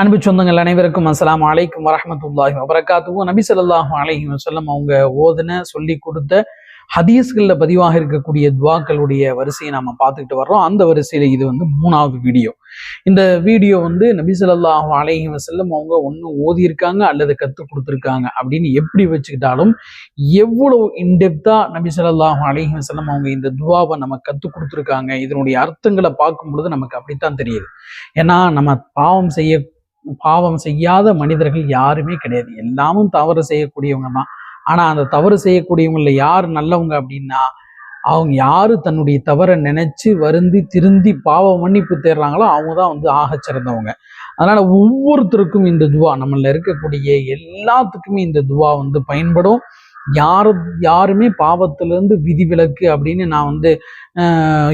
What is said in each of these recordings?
அன்பு சொந்தங்கள் அனைவருக்கும் அஸ்லாம் அலைக்கும் வரமத்துல்லாஹி வபரகாத்துஹு. நபி சொல்லாஹும் அலைஹி வசல்லம் அவங்க ஓதுன சொல்லி கொடுத்த ஹதீஸ்களில் பதிவாக இருக்கக்கூடிய துவாக்களுடைய வரிசையை நாம் பார்த்துக்கிட்டு வர்றோம். அந்த வரிசையில் இது வந்து மூணாவது வீடியோ. இந்த வீடியோ வந்து நபி சொல்லாஹும் அலைஹி வசல்லம் அவங்க ஒன்று ஓதியிருக்காங்க அல்லது கற்றுக் கொடுத்துருக்காங்க அப்படின்னு எப்படி வச்சுக்கிட்டாலும் எவ்வளவு இன்டெப்தா நபி சொல்லாஹும் அலைஹி வசல்லம் அவங்க இந்த துவாவை நம்ம கற்றுக் கொடுத்துருக்காங்க இதனுடைய அர்த்தங்களை பார்க்கும் பொழுது நமக்கு அப்படித்தான் தெரியுது. ஏன்னா நம்ம பாவம் செய்ய பாவம் செய்யாத மனிதர்கள் யாருமே கிடையாது. எல்லாமும் தவறு செய்யக்கூடியவங்க தான் ஆனால் அந்த தவறு செய்யக்கூடியவங்கள யார் நல்லவங்க அப்படின்னா அவங்க யாரு தன்னுடைய தவறை நினைச்சு வருந்தி திருந்தி பாவ மன்னிப்பு தேடுறாங்களோ அவங்க தான் வந்து ஆகச் சிறந்தவங்க. அதனால் ஒவ்வொருத்தருக்கும் இந்த துவா நம்மளில் இருக்கக்கூடிய எல்லாத்துக்குமே இந்த துவா வந்து பயன்படும். யாரு யாருமே பாவத்திலிருந்து விதிவிலக்கு அப்படின்னு நான் வந்து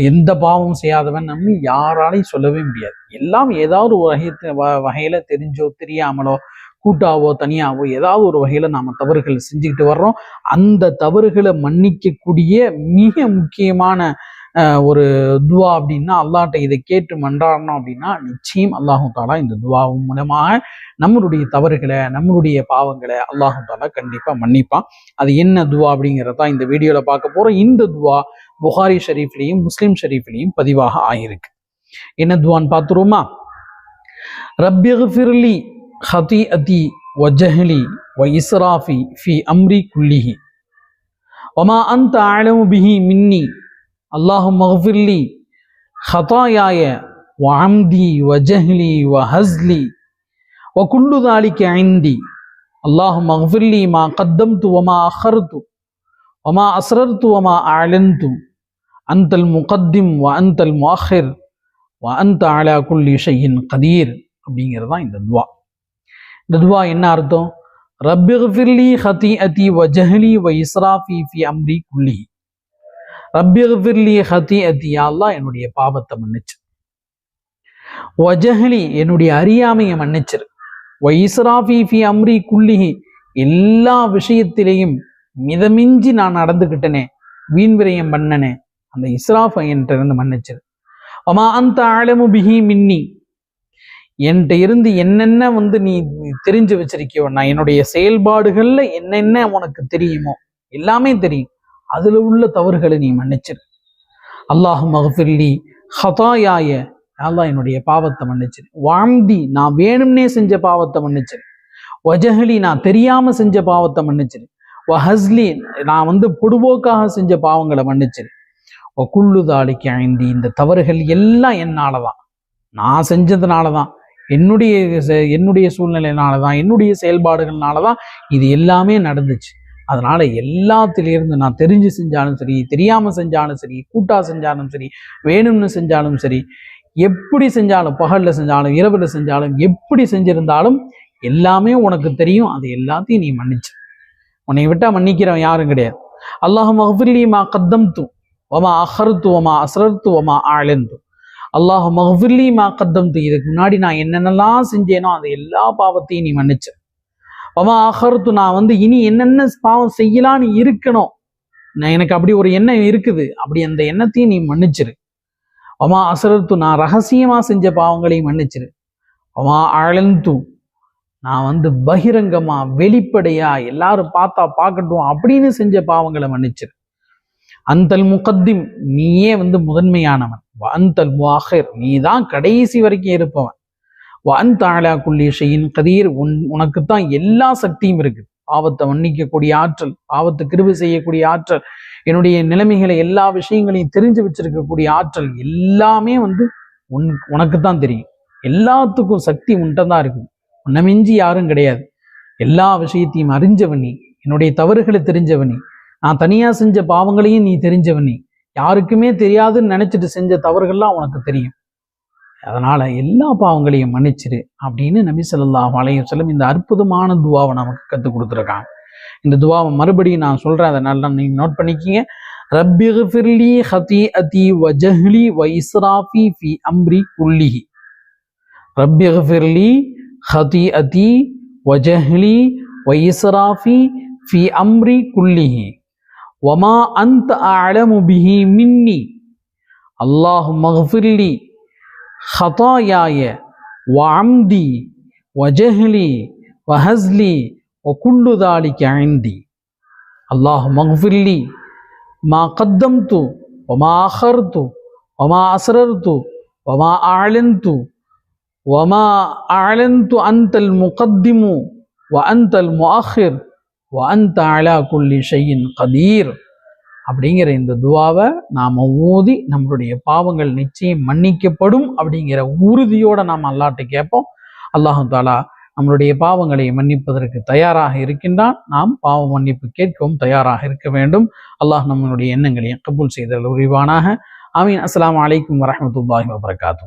எந்த பாவம் செய்யாதவன் நம்ம யாராலையும் சொல்லவே முடியாது. எல்லாம் ஏதாவது ஒரு வகை வ- வகையில தெரிஞ்சோ தெரியாமலோ கூட்டாவோ தனியாவோ ஏதாவது ஒரு வகையில் நாம் தவறுகள் செஞ்சுக்கிட்டு வர்றோம். அந்த தவறுகளை மன்னிக்கக்கூடிய மிக முக்கியமான ஒரு துவா அப்படின்னா அல்லாட்ட இதை கேட்டு மன்றாடணும் அப்படின்னா நிச்சயம் அல்லாஹு தாலா இந்த துவாவும் மூலமாக நம்மளுடைய தவறுகளை நம்மளுடைய பாவங்களை அல்லாஹு தாலா கண்டிப்பா மன்னிப்பான். அது என்ன துவா அப்படிங்கிறத இந்த வீடியோல பார்க்க போறோம். இந்த துவா புகாரி ஷரீஃப்லையும் முஸ்லிம் ஷரீஃப்லையும் பதிவாக ஆகியிருக்கு என்ன துவான்னு பார்த்துருவோமா? ரப்பியஃபிர்லி ஹதீஅதி வஜஹலி வ இஸ்ராஃபி ஃபி அம்ரி குல்லிஹி. வமா அந்த அலமு பிஹி மின்னி. அல்லாஹும் மஃபிர்லி ஹதாயாய வ அம்தி வ ஜஹ்லி வ ஹஸ்லி வ குல்லு தாலிக்க ஐந்தி அல்லாஹும் மஃபிர்லி மா கத்தம்து வமா அஹர்து வமா அஸ்ரர்து வமா அலன்து அந்தல் முகத்திம் வ அந்தல் முஅஹிர் வ அன்த அலா குல்லி ஷையின் கதீர் அப்படிங்கிறது தான் இந்த துவா. இந்த துவா என்ன அர்த்தம்? ரப்பிஃபிர்லி ஹதி அதி வ ஜஹலி வ இஸ்ராஃபி ஃபி அம்ரி குல்லி. ரப்பிஃபிர்லி ஹதி அத்தியாலா என்னுடைய பாவத்தை மன்னிச்சு ஒஜஹலி என்னுடைய அறியாமையை மன்னிச்சிரு. வ இஸ்ராஃபி ஃபி அம்ரி குல்லிஹி எல்லா விஷயத்திலையும் மிதமிஞ்சி நான் நடந்துக்கிட்டனே வீண்விரயம் பண்ணனே அந்த இஸ்ராஃப் என்கிட்ட இருந்து மன்னிச்சிரு. அம்மா அந்த ஆழமு பிஹி மின்னி என்கிட்ட இருந்து என்னென்ன வந்து நீ நீ தெரிஞ்சு வச்சிருக்கியோ நான் என்னுடைய செயல்பாடுகள்ல என்னென்ன உனக்கு தெரியுமோ எல்லாமே தெரியும். அதுல உள்ள தவறுகளை நீ மன்னிச்சிரு. அல்லாஹ் மகஃபில்லி ஹதாயாய அல்லாஹ் என்னுடைய பாவத்தை மன்னிச்சிரு. வாந்தி நான் வேணும்னே செஞ்ச பாவத்தை மன்னிச்சிரு. வஜஹலி நான் தெரியாம செஞ்ச பாவத்தை மன்னிச்சிரு. வஹஸ்லி நான் வந்து பொடுபோக்காக செஞ்ச பாவங்களை மன்னிச்சிரு. குள்ளு தாளிக்கு ஐந்தி இந்த தவறுகள் எல்லாம் என்னாலதான். நான் செஞ்சதுனால தான் என்னுடைய செ- என்னுடைய சூழ்நிலையினால தான் என்னுடைய செயல்பாடுகள்னால தான் இது எல்லாமே நடந்துச்சு. அதனால எல்லாத்திலிருந்து நான் தெரிஞ்சு செஞ்சாலும் சரி தெரியாமல் செஞ்சாலும் சரி கூட்டாக செஞ்சாலும் சரி வேணும்னு செஞ்சாலும் சரி எப்படி செஞ்சாலும் பகலில் செஞ்சாலும் இரவில் செஞ்சாலும் எப்படி செஞ்சிருந்தாலும் எல்லாமே உனக்கு தெரியும். அது எல்லாத்தையும் நீ மன்னிச்சு. உன்னை விட்டால் மன்னிக்கிறவன் யாரும் கிடையாது. அல்லாஹ் மஹ்ஃபிர்லி மா கத்தம்து ஒமா அஹர்த்து ஒமா அஸ்ரர்த்து ஒமா ஆலந்து அல்லாஹ் மஹ்ஃபிர்லி மா கத்தம்து இதுக்கு முன்னாடி நான் என்னென்னலாம் செஞ்சேனோ அந்த எல்லா பாவத்தையும் நீ மன்னிச்சு. வமா அஹர்த்து நான் வந்து இனி என்னென்ன பாவம் செய்யலான்னு இருக்கணும். நான் எனக்கு அப்படி ஒரு எண்ணம் இருக்குது. அப்படி அந்த எண்ணத்தையும் நீ மன்னிச்சிரு. வமா அசரத்து நான் ரகசியமா செஞ்ச பாவங்களையும் மன்னிச்சிரு. ஒமா அழந்து நான் வந்து பகிரங்கமா வெளிப்படையா எல்லாரும் பார்த்தா பார்க்கட்டும் அப்படின்னு செஞ்ச பாவங்களை மன்னிச்சிரு. அந்தல் முகத்திம் நீயே வந்து முதன்மையானவன். வ அந்தல் முஆஹிர் நீ தான் கடைசி வரைக்கும் இருப்பவன். வ குள்ளி அலா குல்லி கதீர் உன் உனக்கு தான் எல்லா சக்தியும் இருக்கு. ஆபத்தை மன்னிக்கக்கூடிய ஆற்றல் ஆபத்தை கிருபை செய்யக்கூடிய ஆற்றல் என்னுடைய நிலைமைகளை எல்லா விஷயங்களையும் தெரிஞ்சு வச்சிருக்கக்கூடிய ஆற்றல் எல்லாமே வந்து உன் உனக்கு தான் தெரியும். எல்லாத்துக்கும் சக்தி உன்ட்ட தான் இருக்கும் உன்னை மிஞ்சி யாரும் கிடையாது. எல்லா விஷயத்தையும் அறிஞ்சவனி என்னுடைய தவறுகளை தெரிஞ்சவனி நான் தனியா செஞ்ச பாவங்களையும் நீ தெரிஞ்சவனி யாருக்குமே தெரியாதுன்னு நினைச்சிட்டு செஞ்ச தவறுகள்லாம் உனக்கு தெரியும். அதனால் எல்லா பாவங்களையும் மன்னிச்சிரு அப்படின்னு நபி ஸல்லல்லாஹு அலைஹி செல்லும் இந்த அற்புதமான துவாவை நமக்கு கற்றுக் கொடுத்துருக்காங்க. இந்த துவாவை மறுபடியும் நான் சொல்கிறேன் அதை நல்லா நீங்கள் நோட் பண்ணிக்கிங்க. ரப்பிஃபிர்லி ஹதீஅதி ஹதி அதி வ இஸ்ராஃபி ஃபி அம்ரி குல்லிஹி. ரப்பிஃபிர்லி ஹதீஅதி ஹதி அதி வ இஸ்ராஃபி ஃபி அம்ரி குல்லிஹி. வமா அந்த அழமுபிஹி மின்னி. அல்லாஹ் மஹ்ஃபிர்லி خطاياي وعمدي وجهلي وهزلي وكل ذلك عندي. اللهم اغفر لي ما قدمت وما أخرت وما أسررت وما أعلنت وما أعلنت أنت المقدم وأنت المؤخر وأنت على كل شيء قدير. அப்படிங்கிற இந்த துவாவை நாம் ஊதி நம்மளுடைய பாவங்கள் நிச்சயம் மன்னிக்கப்படும் அப்படிங்கிற உறுதியோடு நாம் அல்லாட்ட கேட்போம். அல்லாஹு தாலா நம்மளுடைய பாவங்களை மன்னிப்பதற்கு தயாராக இருக்கின்றான். நாம் பாவ மன்னிப்பு கேட்கவும் தயாராக இருக்க வேண்டும். அல்லாஹ் நம்மளுடைய எண்ணங்களையும் கபூல் செய்தல் உரிவானாக. ஆமீன். அஸ்லாம் வலைக்கம் வரமத்துல்லாஹி வபரகாத்து